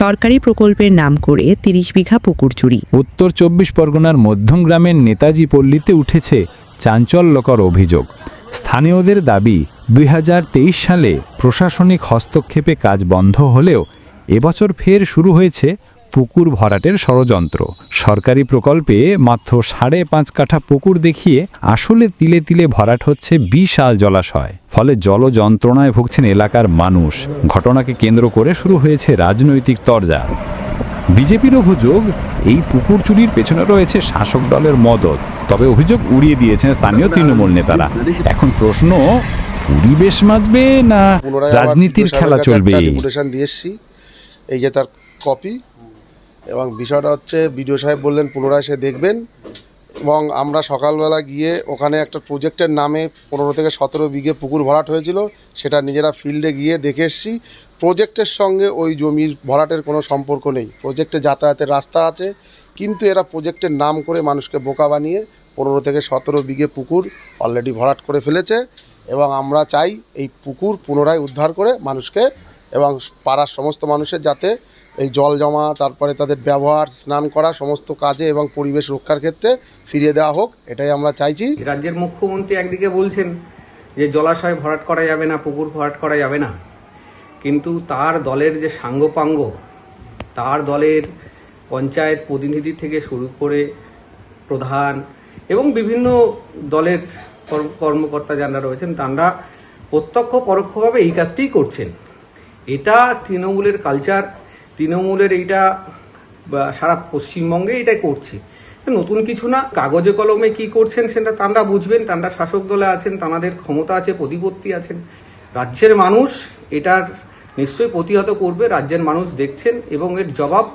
সরকারি প্রকল্পের নাম করে তিরিশ বিঘা পুকুর চুরি। উত্তর চব্বিশ পরগনার মধ্যম গ্রামের নেতাজি পল্লীতে উঠেছে চাঞ্চল্যকর অভিযোগ। স্থানীয়দের দাবি, দুই হাজার তেইশ সালে প্রশাসনিক হস্তক্ষেপে কাজ বন্ধ হলেও এবছর ফের শুরু হয়েছে পুকুর ভরাটের ষড়যন্ত্র। সরকারি প্রকল্পে মাত্র সাড়ে পাঁচ কাঠা পুকুর দেখিয়ে আসলে তিলে তিলে ভরাট হচ্ছে বিশাল জলাশয়। ফলে জল যন্ত্রণায় ভুগছেন এলাকার মানুষ। ঘটনাকে কেন্দ্র করে শুরু হয়েছে রাজনৈতিক তরজা। বিজেপির অভিযোগ এই পুকুর চুরির পেছনে রয়েছে শাসক দলের মদত। তবে অভিযোগ উড়িয়ে দিয়েছেন স্থানীয় তৃণমূল নেতারা। এখন প্রশ্ন পরিবেশ মাজবে না রাজনীতির খেলা চলবে? দিয়ে এই যে তার কপি এবং বিষয়টা হচ্ছে বিডিও সাহেব বললেন, পুনরায় সে দেখবেন। এবং আমরা সকালবেলা গিয়ে ওখানে একটা প্রজেক্টের নামে পনেরো থেকে সতেরো বিঘে পুকুর ভরাট হয়েছিল, সেটা নিজেরা ফিল্ডে গিয়ে দেখে এসছি। প্রজেক্টের সঙ্গে ওই জমির ভরাটের কোনো সম্পর্ক নেই। প্রজেক্টে যাতায়াতের রাস্তা আছে, কিন্তু এরা প্রজেক্টের নাম করে মানুষকে বোকা বানিয়ে পনেরো থেকে সতেরো বিঘে পুকুর অলরেডি ভরাট করে ফেলেছে এবং আমরা চাই এই পুকুর পুনরায় উদ্ধার করে মানুষকে এবং পাড়ার সমস্ত মানুষের যাতে এই জল জমা, তারপরে তাদের ব্যবহার, স্নান করা, সমস্ত কাজে এবং পরিবেশ রক্ষার ক্ষেত্রে ফিরিয়ে দেওয়া হোক, এটাই আমরা চাইছি। রাজ্যের মুখ্যমন্ত্রী একদিকে বলছেন যে জলাশয় ভরাট করা যাবে না, পুকুর ভরাট করা যাবে না। কিন্তু তার দলের যে সাঙ্গপাঙ্গ, তার দলের পঞ্চায়েত প্রতিনিধি থেকে শুরু করে প্রধান এবং বিভিন্ন দলের কর্মকর্তা যারা রয়েছেন, তারা প্রত্যক্ষ পরোক্ষভাবে এই কাজটিই করছেন। এটা তৃণমূলের কালচার তৃণমূলের এইটা সারা পশ্চিমবঙ্গে এটাই করছে। নতুন কিছু না, কাগজে কলমে কি করছেন সেটা তাঁরা বুঝবেন, তাঁরা শাসক দলে আছেন, তাঁদের ক্ষমতা আছে, প্রতিপত্তি আছেন। রাজ্যের মানুষ এটার নিশ্চয়ই প্রতিহত করবে, রাজ্যের মানুষ দেখছেন এবং এর জবাব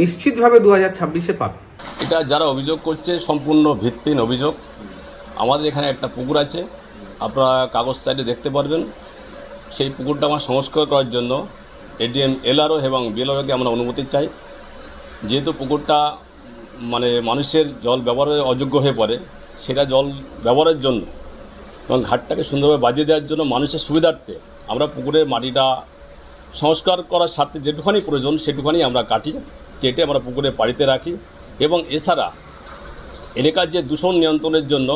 নিশ্চিতভাবে দু হাজার ছাব্বিশে পাবে। এটা যারা অভিযোগ করছে, সম্পূর্ণ ভিত্তিহীন অভিযোগ। আমাদের এখানে একটা পুকুর আছে, আপনারা কাগজ সাইডে দেখতে পারবেন। সেই পুকুরটা আমার সংস্কার করার জন্য এডিএম, এলআরও এবং বিএলআরওকে আমরা অনুমতি চাই। যেহেতু পুকুরটা মানে মানুষের জল ব্যবহারের অযোগ্য হয়ে পড়ে, সেটা জল ব্যবহারের জন্য এবং ঘাটটাকে সুন্দরভাবে বাজিয়ে দেওয়ার জন্য মানুষের সুবিধার্থে আমরা পুকুরের মাটিটা সংস্কার করার স্বার্থে যেটুখানি প্রয়োজন সেটুখানি আমরা কাটি, কেটে আমরা পুকুরে পাড়িতে রাখি এবং এছাড়া এলাকার যে দূষণ নিয়ন্ত্রণের জন্য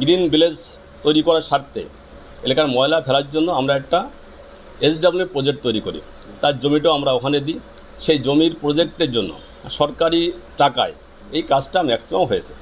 গ্রিন ভিলেজ তৈরি করার স্বার্থে এলাকার ময়লা ফেলার জন্য আমরা একটা এসডাব্লিউ প্রজেক্ট তৈরি করি। তার জমিটাও আমরা ওখানে দিই। সেই জমির প্রজেক্টের জন্য সরকারি টাকায় এই কাজটা ম্যাক্সিমাম হয়েছে।